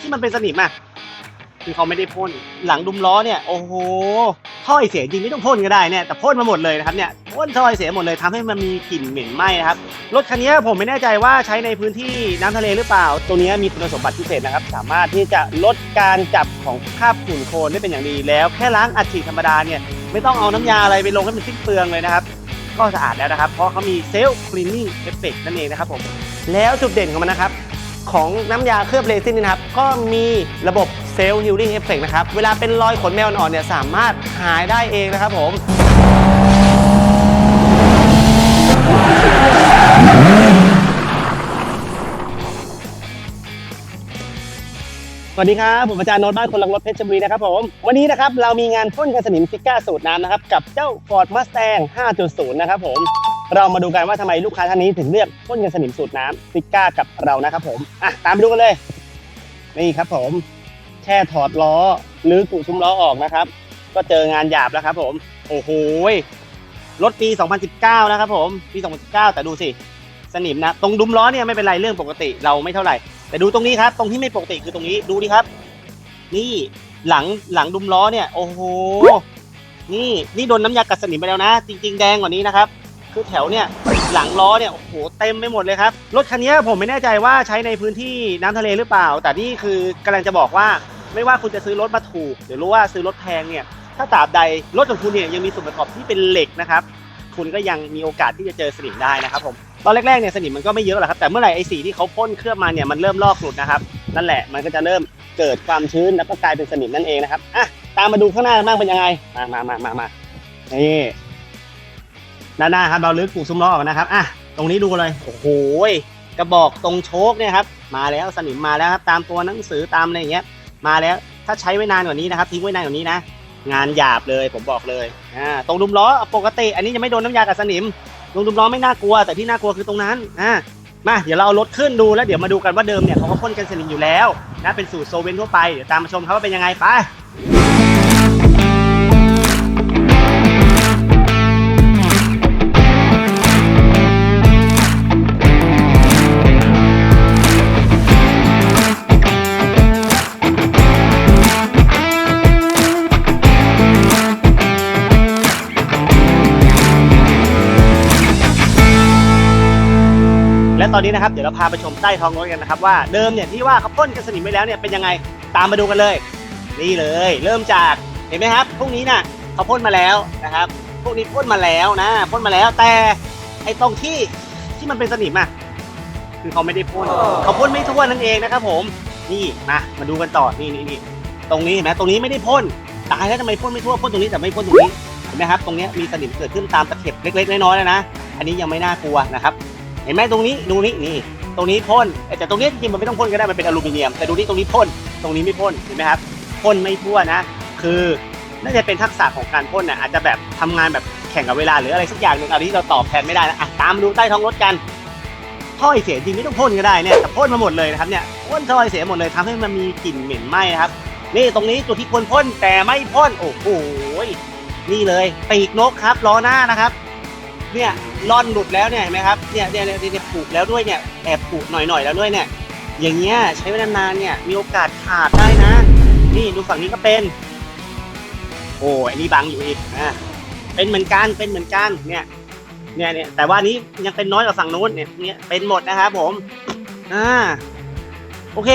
ที่มันเป็นสนิมอะคือเขาไม่ได้พ่นหลังดุมล้อเนี่ยโอ้โหท่อไอเสียจริงไม่ต้องพ่นก็ได้เนี่ยแต่พ่นมาหมดเลยนะครับเนี่ยพ่นท่อไอเสียหมดเลยทำให้มันมีกลิ่นเหม็นไหม้นะครับรถคันนี้ผมไม่แน่ใจว่าใช้ในพื้นที่น้ำทะเลหรือเปล่า ตัวนี้มีคุณสมบัติพิเศษนะครับ สามารถที่จะลดการจับของคราบฝุ่นโคลนได้เป็นอย่างดีแล้ว แค่ล้างอัดฉีดธรรมดาเนี่ยไม่ต้องเอาน้ำยาอะไรไปลงให้มันสิ้นเปลืองเลยนะครับก็สะอาดแล้วนะครับ เพราะเขามีเซลล์คลีนนิ่งเอฟเฟกนั่นเองนะครับผมแล้วจุดเด่นของมันนะครับ ของน้ำยาเคลือบเรซินนะครับ ก็มีระบบเซลล์ฮิลลิ่งเอฟเฟกนะครับ เวลาเป็นรอยขนแมวอ่อนๆเนี่ยสามารถหายได้เองนะครับผมสวัสดีครับ ผมอาจารย์โน้ตบ้านคนลังรถเพชรบุรีนะครับผม วันนี้นะครับ เรามีงานพ่นกันสนิมซิก้าสูตรน้ำนะครับ กับเจ้า Ford Mustang 5.0 นะครับผม เรามาดูกันว่าทำไมลูกค้าท่านนี้ถึงเลือกพ่นกันสนิมสูตรน้ำซิก้ากับเรานะครับผมอะตามไปดูกันเลยนี่ครับผมแค่ถอดล้อหรือกุซุ้มล้อออกนะครับ ก็เจองานหยาบแล้วครับ ผมโอ้โหรถปี 2019 นะครับผมปี 2019 แต่ดูสิสนิมนะ ตรงดุมล้อเนี่ยไม่เป็นไรเรื่องปกติเราไม่เท่าไหร่ แต่ดูตรงนี้ครับ ตรงที่ไม่ปกติคือตรงนี้ดูดิครับ นี่หลังหลังดุมล้อเนี่ย โอ้โหนี่นี่โดนน้ำยากัดสนิมไปแล้วนะ จริง ๆ แดงกว่านี้นะครับ คือแถวเนี่ยหลังล้อเนี่ยโอ้โหเต็มไปหมดเลยครับรถคันนี้ผมไม่แน่ใจว่าใช้ในพื้นที่น้ำทะเลหรือเปล่า แต่นี่คือกำลังจะบอกว่าไม่ว่าคุณจะซื้อรถมาถูก หรือรู้ว่าซื้อรถแพงเนี่ยถ้าตราบใดรถของคุณเนี่ยยังมีส่วนประกอบที่เป็นเหล็กนะครับคุณก็ยังมีโอกาสที่จะเจอสนิมได้นะครับผมตอนแรกๆเนี่ยสนิมมันก็ไม่เยอะหรอกครับแต่เมื่อไหร่ไอสีที่เขาพ่นเคลือบมาเนี่ยมันเริ่มลอกหลุดนะครับนั่นแหละมันก็จะเริ่มเกิดความชื้นแล้วก็กลายเป็นสนิมนั่นเองนะครับอะตามมาดูข้างหน้าบ้างเป็นยังไงมามามามามานี่ ด้านหน้าครับเราลึกปูซุ้มล้อออกนะครับอะตรงนี้ดูเลยโอ้โหกระบอกตรงโชคเนี่ยครับมาแล้วสนิมมาแล้วครับตามตัวหนังสือตามอะไรอย่างเงี้ยมาแล้วถ้าใช้ไว้นานกว่านี้นะครับ ทิ้งไว้นานกว่านี้นะ งานหยาบเลยผมบอกเลยอ่าตรงดุมล้อปกติ อันนี้ยังไม่โดนน้ำยากับสนิมตรงดุมล้อไม่น่ากลัว แต่ที่น่ากลัวคือตรงนั้นอ่ามาเดี๋ยวเราเอารถขึ้นดูแล้วเดี๋ยวมาดูกันว่าเดิมเนี่ยเขาก็พ่นกันสนิมอยู่แล้วนะเป็นสูตรโซเวนทั่วไปเดี๋ยวตามมาชมครับว่าเป็นยังไงไป ตอนนี้นะครับเดี๋ยวเราพาไปชมใต้ท้องรถกันนะครับว่าเดิมเนี่ยที่ว่าเขาพ่นกันสนิมไปแล้วเนี่ยเป็นยังไงตามมาดูกันเลย นี่เลย เริ่มจากเห็นไหมครับพวกนี้น่ะเขาพ่นมาแล้วนะครับ พวกนี้พ่นมาแล้วนะพ่นมาแล้วแต่ไอ้ตรงที่ที่มันเป็นสนิมอะคือเขาไม่ได้พ่นเขาพ่นไม่ทั่วนั่นเองนะครับผมนี่มามาดูกันต่อนี่นี่นี่ตรงนี้เห็นไหมตรงนี้ไม่ได้พ่นตายแล้วทำไมพ่นไม่ทั่วพ่นตรงนี้แต่ไม่พ่นตรงนี้เห็นไหมครับตรงเนี้ยมีสนิมเกิดขึ้นตามตะเข็บเล็ก ๆ น้อยๆแล้วนะ อันนี้ยังไม่น่ากลัวนะครับ เห็นไหมตรงนี้ดูนี่นี่ตรงนี้พ่นแต่ตรงนี้จริงๆมันไม่ต้องพ่นก็ได้มันเป็นอลูมิเนียม แต่ดูนี่ตรงนี้พ่นตรงนี้ไม่พ่นเห็นไหมครับพ่นไม่ทั่วนะ คือน่าจะเป็นทักษะของการพ่นน่ะอาจจะแบบทำงานแบบแข่งกับเวลาหรืออะไรสักอย่างหนึ่งอันนี้เราตอบแทนไม่ได้นะอะตามมาดูใต้ท้องรถกันท่อไอเสียจริงไม่ต้องพ่นก็ได้เนี่ยแต่พ่นมาหมดเลยนะครับเนี่ยพ่นท่อไอเสียหมดเลยทำให้มันมีกลิ่นเหม็นไหม้นะครับนี่ตรงนี้จุดที่ควรพ่นแต่ไม่พ่นโอ้โหนี่เลยปีกนกครับล้อหน้านะครับ เนี่ยร่อนหลุดแล้วเนี่ยเห็นไหมครับเนี่ยเนี่ยเนี่ยเนี่ยผูกแล้วด้วยเนี่ยแอบผูกหน่อยๆแล้วด้วยเนี่ยอย่างเงี้ยใช้เวลานานๆเนี่ยมีโอกาสขาดได้นะ นี่ดูฝั่งนี้ก็เป็น โอ้อันนี้บังอยู่อีกอะเป็นเหมือนกันเป็นเหมือนกันเนี่ยเนี่ยเนี่ยแต่ว่านี้ยังเป็นน้อยกว่าฝั่งนู้นเนี่ยเนี่ยเป็นหมดนะครับผมอ่าโอเค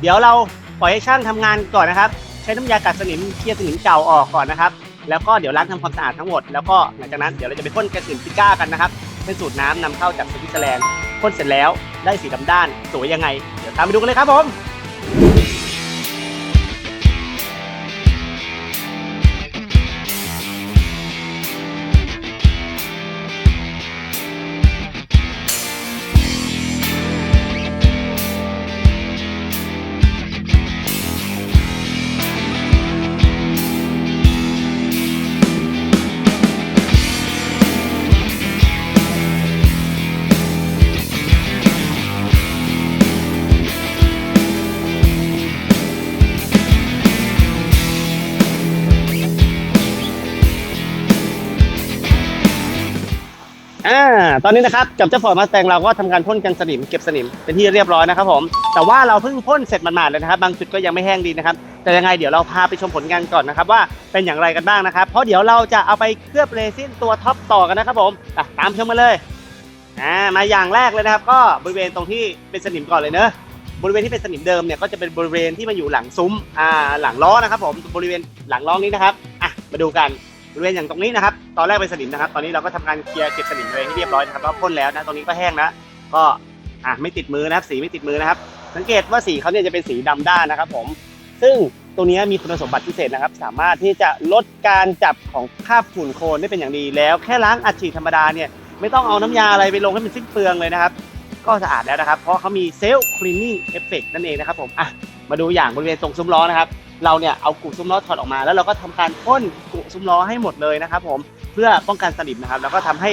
เดี๋ยวเราปล่อยให้ช่างทำงานก่อนนะครับ ใช้น้ำยากัดสนิมเคลียร์สนิมเก่าออกก่อนนะครับ แล้วก็เดี๋ยวล้างทำความสะอาดทั้งหมดแล้วก็หลังจากนั้นเดี๋ยวเราจะไปพ่นกระสุนพิก้ากันนะครับเป็นสูตรน้ำนำเข้าจากสวิตเซอร์แลนด์พ่นเสร็จแล้วได้สีดำด้านสวยยังไง เดี๋ยวตามไปดูกันเลยครับผม อ่าตอนนี้นะครับกับเจ้าฟอร์ดมาสแตงเราก็ทำการพ่นกันสนิมเก็บสนิมเป็นที่เรียบร้อยนะครับผมแต่ว่าเราเพิ่งพ่นเสร็จหมาดๆเลยนะครับ บางจุดก็ยังไม่แห้งดีนะครับ แต่ยังไงเดี๋ยวเราพาไปชมผลงานก่อนนะครับ ว่าเป็นอย่างไรกันบ้างนะครับ เพราะเดี๋ยวเราจะเอาไปเคลือบเรซินตัวท็อปต่อกันนะครับผมอะตามชมมาเลยอ่ามาอย่างแรกเลยนะครับ ก็บริเวณตรงที่เป็นสนิมก่อนเลยเนอะบริเวณที่เป็นสนิมเดิมเนี่ยก็จะเป็นบริเวณที่มาอยู่หลังซุ้มอ่าหลังล้อนะครับผมบริเวณหลังล้อนี้นะครับอะมาดูกัน บริเวณอย่างตรงนี้นะครับ ตอนแรกเป็นสนิมนะครับ ตอนนี้เราก็ทำการเคลียร์เก็บสนิมเลยให้เรียบร้อยนะครับแล้วพ่นแล้วนะ ตรงนี้ก็แห้งแล้วก็อะไม่ติดมือนะครับ สีไม่ติดมือนะครับ สังเกตว่าสีเขาเนี่ยจะเป็นสีดำด้านนะครับ ผม ซึ่งตัวนี้มีคุณสมบัติพิเศษนะครับ สามารถที่จะลดการจับของคราบฝุ่นโคลนได้เป็นอย่างดีแล้วแค่ล้างอัดฉีดธรรมดาเนี่ยไม่ต้องเอาน้ำยาอะไรไปลงให้มันสิ้นเปลืองเลยนะครับ ก็สะอาดแล้วนะครับ เพราะเขามีเซลล์คลีนนิ่งเอฟเฟกนั่นเองนะครับผมอะมาดูอย่างบริเวณตรงซุ้มล้อนะครับ เราเนี่ยเอากุซุ้มล้อถอดออกมา แล้วเราก็ทำการพ่นกุซุ้มล้อให้หมดเลยนะครับผมเพื่อป้องกันสนิมนะครับแล้วก็ทำให้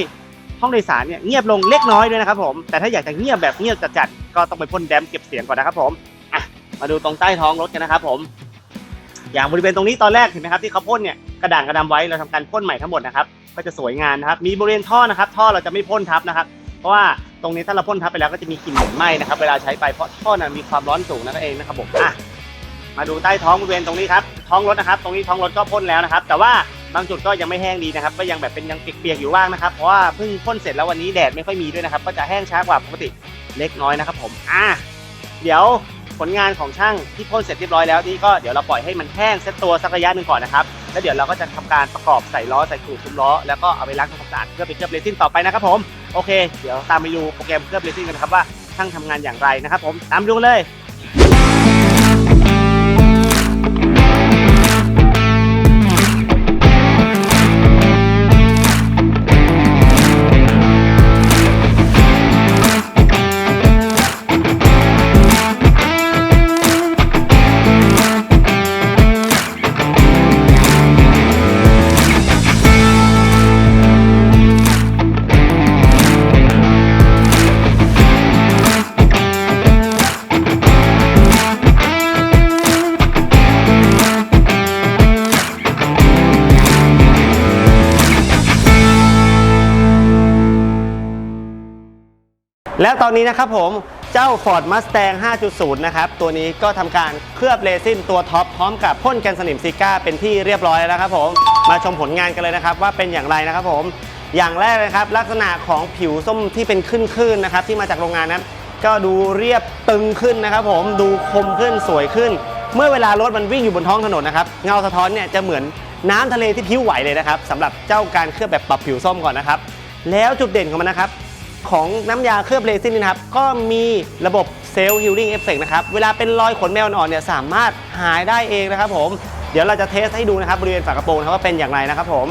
ห้องโดยสารเนี่ยเงียบลงเล็กน้อยด้วยนะครับผมแต่ถ้าอยากจะเงียบแบบเงียบจัดๆก็ต้องไปพ่นแดมเก็บเสียงก่อนนะครับผมอะมาดูตรงใต้ท้องรถกันนะครับผม อย่างบริเวณตรงนี้ตอนแรกเห็นไหมครับที่เขาพ่นเนี่ยกระด่างกระดำไว้เราทำการพ่นใหม่ทั้งหมดนะครับก็จะสวยงามนะครับ มีบริเวณท่อนะครับ ท่อเราจะไม่พ่นทับนะครับ เพราะว่าตรงนี้ถ้าเราพ่นทับไปแล้วก็จะมีกลิ่นเหม็นไหม้นะครับ เวลาใช้ไปเพราะท่อนั้นมีความร้อนสูงนั่นเองนะครับผมอะ มาดูใต้ท้องบริเวณตรงนี้ครับท้องรถนะครับ ตรงนี้ท้องรถก็พ่นแล้วนะครับ แต่ว่าบางจุดก็ยังไม่แห้งดีนะครับ ก็ยังแบบเป็นยังเปียกๆอยู่บ้างนะครับเพราะว่าเพิ่งพ่นเสร็จแล้ววันนี้แดดไม่ค่อยมีด้วยนะครับ ก็จะแห้งช้ากว่าปกติเล็กน้อยนะครับ ผมอะเดี๋ยวผลงานของช่างที่พ่นเสร็จเรียบร้อยแล้วนี่ก็เดี๋ยวเราปล่อยให้มันแห้งเซ็ตตัวสักระยะหนึ่งก่อนนะครับแล้วเดี๋ยวเราก็จะทำการประกอบใส่ล้อใส่กรูซุ้มล้อแล้วก็เอาไปล้างทำความสะอาดเพื่อไปเคลือบเรซินต่อไปนะครับผมโอเค เดี๋ยวตามไปดูโปรแกรมเคลือบเรซินกันนะครับว่าช่างทำงานอย่างไรนะครับผมตามดูเลย แล้วตอนนี้นะครับผมเจ้า Ford Mustang 5.0 นะครับ ตัวนี้ก็ทำการเคลือบเรซินตัวท็อปพร้อมกับพ่นกันสนิมซิก้าเป็นที่เรียบร้อยแล้วครับผม มาชมผลงานกันเลยนะครับ ว่าเป็นอย่างไรนะครับผม อย่างแรกนะครับ ลักษณะของผิวส้มที่เป็นขึ้นๆนะครับ ที่มาจากโรงงานนั้น ก็ดูเรียบตึงขึ้นนะครับ ผมดูคมขึ้นสวยขึ้น เมื่อเวลารถมันวิ่งอยู่บนท้องถนนนะครับเงาสะท้อนเนี่ยจะเหมือนน้ำทะเลที่ผิวไหวเลยนะครับสำหรับเจ้าการเคลือบแบบปรับผิวส้มก่อนนะครับแล้วจุดเด่นของมันนะครับ ของน้ำยาเคลือบเรซินนี่นะครับ ก็มีระบบเซลล์ฮิลลิ่งเอฟเฟกนะครับ เวลาเป็นรอยขนแมวอ่อนเนี่ยสามารถหายได้เองนะครับผม เดี๋ยวเราจะเทสให้ดูนะครับบริเวณฝากระโปรงนะครับว่าเป็นอย่างไรนะครับผม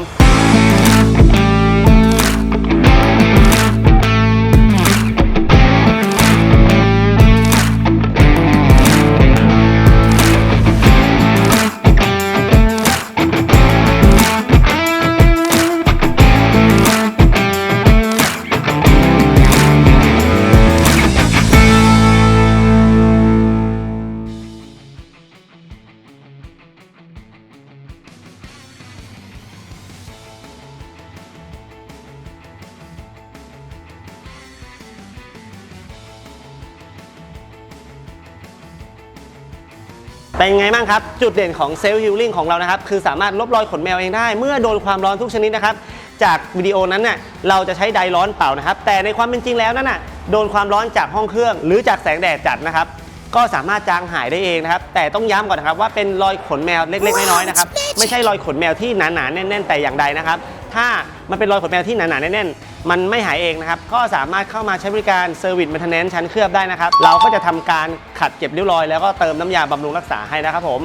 เป็นไงบ้างครับ จุดเด่นของเซลล์ฮิลลิ่งของเรานะครับ คือสามารถลบรอยขนแมวเองได้ เมื่อโดนความร้อนทุกชนิดนะครับ จากวิดีโอนั้นน่ะเราจะใช้ไดร้อนเป่านะครับ แต่ในความเป็นจริงแล้วนั่นน่ะโดนความร้อนจากห้องเครื่อง หรือจากแสงแดดจัดนะครับ ก็สามารถจางหายได้เองนะครับ แต่ต้องย้ำก่อนนะครับว่าเป็นรอยขนแมวเล็กๆน้อยๆนะครับไม่ใช่รอยขนแมวที่หนาๆแน่น ๆ แต่อย่างใดนะครับ ถ้ามันเป็นรอยขนแมวที่หนาๆแน่นๆ มันไม่หายเองนะครับ ก็สามารถเข้ามาใช้บริการเซอร์วิสม i เทนแนนชั้นเคลือบได้นะครับ เราก็จะทำการขัดเก็บริ้วรอย แล้วก็เติมน้ำยาบำรุงรักษาให้นะครับผม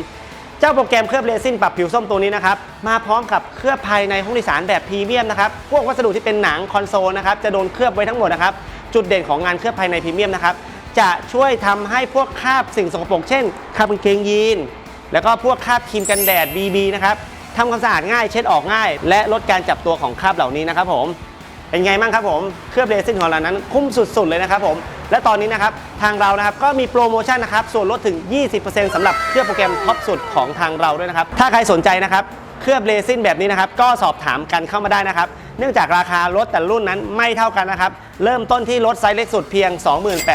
เจ้าโปรแกรมเคลือบเรซินปรับผิวส้มตัวนี้นะครับ มาพร้อมกับเคลือบภายในห้องโดยสารแบบพรีเมียมนะครับ พวกวัสดุที่เป็นหนังคอนโซลนะครับ จะโดนเคลือบไว้ทั้งหมดนะครับ จุดเด่นของงานเคลือบภายในพรีเมียมนะครับ จะช่วยทำให้พวกคราบสิ่งสกปรกเช่นคราบกางเกงยีน แล้วก็พวกคราบครีมกันแดด BB นะครับทำความสะอาดง่ายเช็ดออกง่าย และลดการจับตัวของคราบเหล่านี้นะครับผม เป็นไงบ้างครับผม เคลือบเรซินของเรานั้นคุ้มสุดๆเลยนะครับผม และตอนนี้นะครับทางเรานะครับก็มีโปรโมชั่นนะครับส่วนลดถึง 20%สำหรับเคลือบโปรแกรมท็อปสุดของทางเราด้วยนะครับ ถ้าใครสนใจนะครับเคลือบเรซินแบบนี้นะครับก็สอบถามกันเข้ามาได้นะครับ เนื่องจากราคารถแต่รุ่นนั้นไม่เท่ากันนะครับ เริ่มต้นที่รถไซส์เล็กสุดเพียง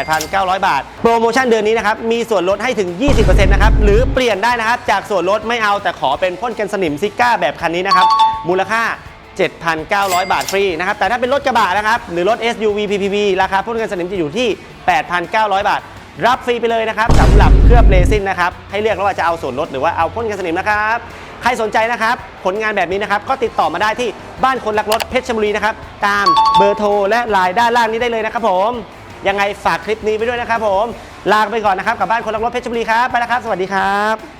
28,900 บาท โปรโมชั่นเดือนนี้นะครับ มีส่วนลดให้ถึง 20%นะครับ หรือเปลี่ยนได้นะครับ จากส่วนลดไม่เอาแต่ขอเป็นพ่นกันสนิมซิก้าแบบคันนี้นะครับ มูลค่า 7,900 บาทฟรีนะครับ แต่ถ้าเป็นรถกระบะนะครับ หรือรถ SUV PPV ราคาพ่นกันสนิมจะอยู่ที่ 8,900 บาท รับฟรีไปเลยนะครับสำหรับเคลือบเรซินนะครับ ให้เลือกว่าจะเอาส่วนลดหรือว่าเอาพ่นกันสนิมนะครับ ใครสนใจนะครับ ผลงานแบบนี้นะครับ ก็ติดต่อมาได้ที่บ้านคนรักรถเพชรบุรีนะครับ ตามเบอร์โทรและไลน์ด้านล่างนี้ได้เลยนะครับผมยังไงฝากคลิปนี้ไปด้วยนะครับผม ลาไปก่อนนะครับกับบ้านคนรักรถเพชรบุรีครับ ไปแล้วครับ สวัสดีครับ